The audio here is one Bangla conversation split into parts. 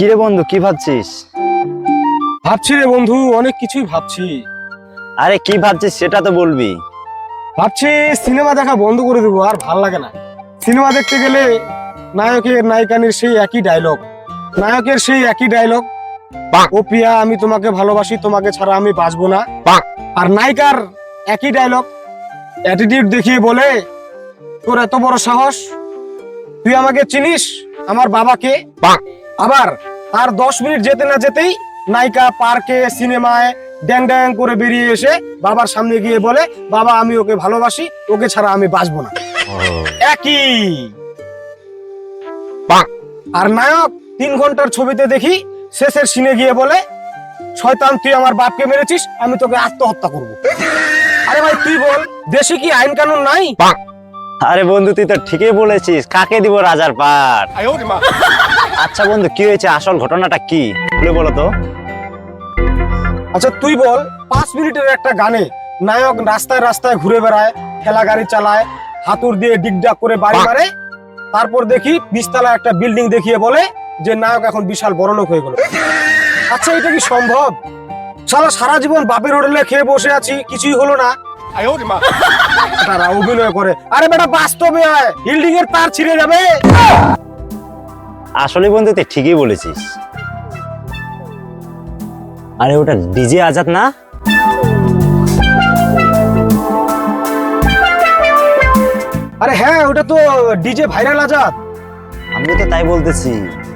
কিরে বন্ধু কি ভাবছিস? ভাবছি রে বন্ধু অনেক কিছুই ভাবছি। আরে কি ভাবছিস সেটা তো বলবি। ভাবছি সিনেমা দেখা বন্ধ করে দেবো আর ভালো লাগে না। সিনেমা দেখতে গেলে নায়কের নায়িকানির সেই একই ডায়লগ নায়কের সেই একই ডায়লগ ও পিয়া আমি তোমাকে ভালোবাসি তোমাকে ছাড়া আমি বাঁচবো না। আর নায়িকার একই ডায়লগ অ্যাটিটিউড দেখিয়ে বলে তোর এত বড় সাহস? তুই আমাকে চিনিস? আমার বাবাকে? আবার আর দশ মিনিট যেতে না যেতেই নায়িকা পার্কে সিনেমায় ড্যাং ড্যাং করে বেরিয়ে এসে বাবার সামনে গিয়ে বলে বাবা আমি ওকে ভালোবাসি ওকে ছাড়া আমি বাঁচবো না। একই। আর নায়ক তিন ঘণ্টার ছবিতে দেখি শেষের সিনে গিয়ে বলে শয়তান তুই আমার বাপকে মেরেছিস আমি তোকে আত্মহত্যা করব। আরে ভাই তুই বল দেশে কি আইন কানুন নাই? আরে বন্ধু তুই তো ঠিকই বলেছিস কাকে দিব রাজার পাট আচ্ছা বন্ধু কি হয়েছে? আসল ঘটনাটা কি? বলে বলো তো। আচ্ছা তুই বল পাঁচ মিনিটের একটা গানে নায়ক রাস্তায় রাস্তায় ঘুরে বেড়ায় ঠেলা গাড়ি চালায় হাতুর দিয়ে ডিগডাক করে বাড়ি মারে তারপর দেখি বিশতলা একটা বিল্ডিং দেখিয়ে বলে যে নায়ক এখন বিশাল বড়লোক হয়ে গেল। আচ্ছা এটা কি সম্ভব? সারা সারা জীবন বাপের হোটেলে খেয়ে বসে আছি কিছুই হলো না। তারা অভিনয় করে। আরে বেটা বাস্তবে আয় বিল্ডিং এর তার ছিঁড়ে যাবে। আসলে বন্ধু তুই ঠিকই বলেছিস। আরে ওটা ডিজে আজাদ না? আরে হ্যাঁ ওটা তো ডিজে ভাইরাল আজাদ। আমি তো তাই বলতেছি।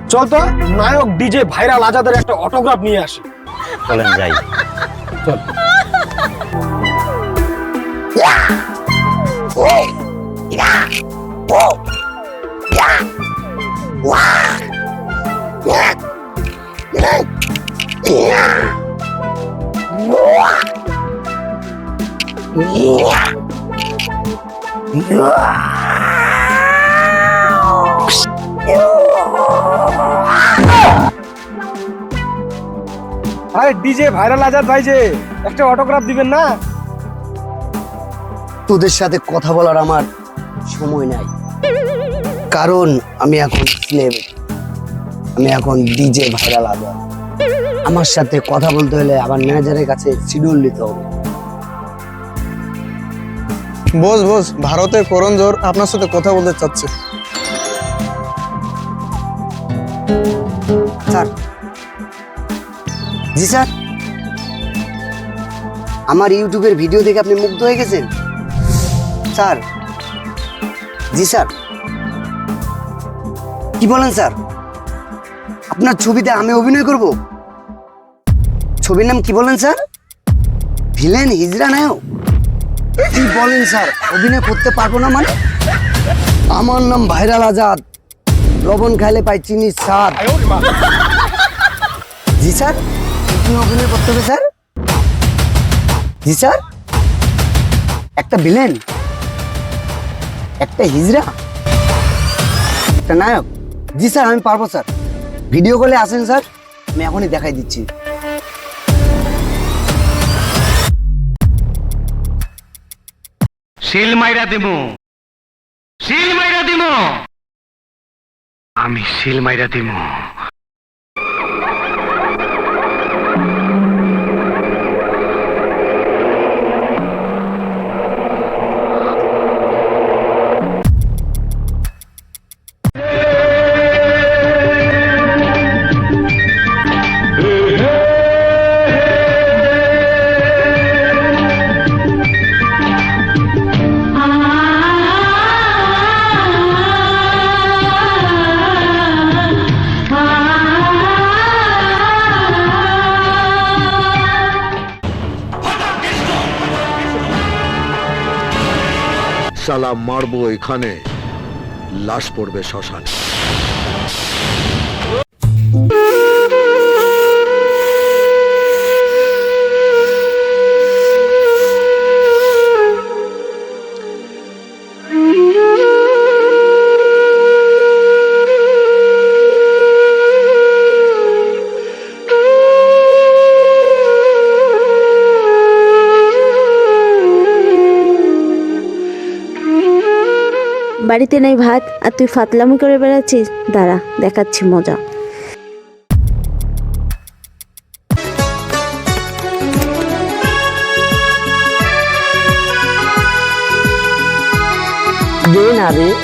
চল তো নায়ক ডিজে ভাইরাল আজাদের একটা অটোগ্রাফ নিয়ে আসি। চলেন যাই। চল। আরে ডিজে ভাইরাল আজাদ ভাই যে, একটা অটোগ্রাফ দিবেন না? তোদের সাথে কথা বলার আমার সময় নাই। কারণ আমি এখন সিলেব আমি এখন ডিজে ভাইরাল আবার আমার সাথে কথা বলতে হলে আমার ম্যানেজারের কাছে শিডিউল নিতে হবে। বস বস ভারতের করণ জোর আপনার সাথে কথা বলতে চাচ্ছে। স্যার। জি স্যার। আমার ইউটিউবের ভিডিও দেখে আপনি মুগ্ধ হয়ে গেছেন? স্যার। জি স্যার। কি বলেন স্যার? আপনার ছবিতে আমি অভিনয় করব? ছবির নাম কি বলেন, স্যার? ভিলেন হিজরা নায়ক কি বলেন, স্যার? অভিনয় করতে পারব না মানে? আমার নাম ভাইরাল আজাদ। লবণ খাইলে পাই চিনি, স্যার। জি, স্যার? কি অভিনয় করতে হবে, স্যার? জি, স্যার? একটা ভিলেন, একটা হিজরা একটা নায়ক। জি, স্যার, আমি পারব, স্যার। ভিডিও কলে আসেন, স্যার। আমি এখনই দেখাই দিচ্ছি। শিল মাইরা দিমু। শিল মাইরা দিমু। আমি শিল মাইরা দিমু। সালা মারবো এখানে। লাশ পড়বে শ্মশানে। বাড়িতে নাই ভাত আর তুই ফাতলামি করে বেড়াচ্ছিস? দাঁড়া দেখাচ্ছি মজা। দে না রে।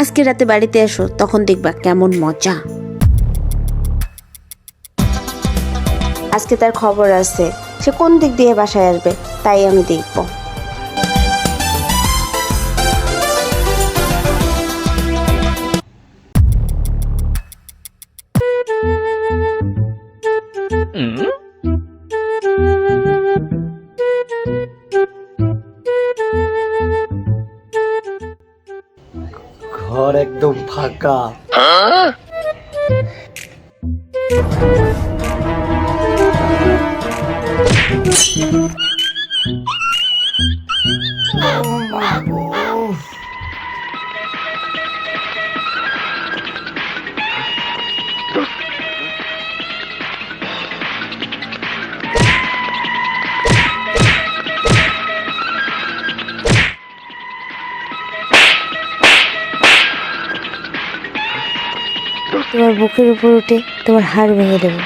আজকে রাতে বাড়িতে এসো, তখন দেখবা কেমন মজা। আজকে তার খবর আছে, সে কোন দিক দিয়ে বাসায় আসবে, তাই আমি দেখব। ঘর একদম ফাঁকা তোমার বুকের উপর উঠে তোমার হাড় ভেঙে দেবো।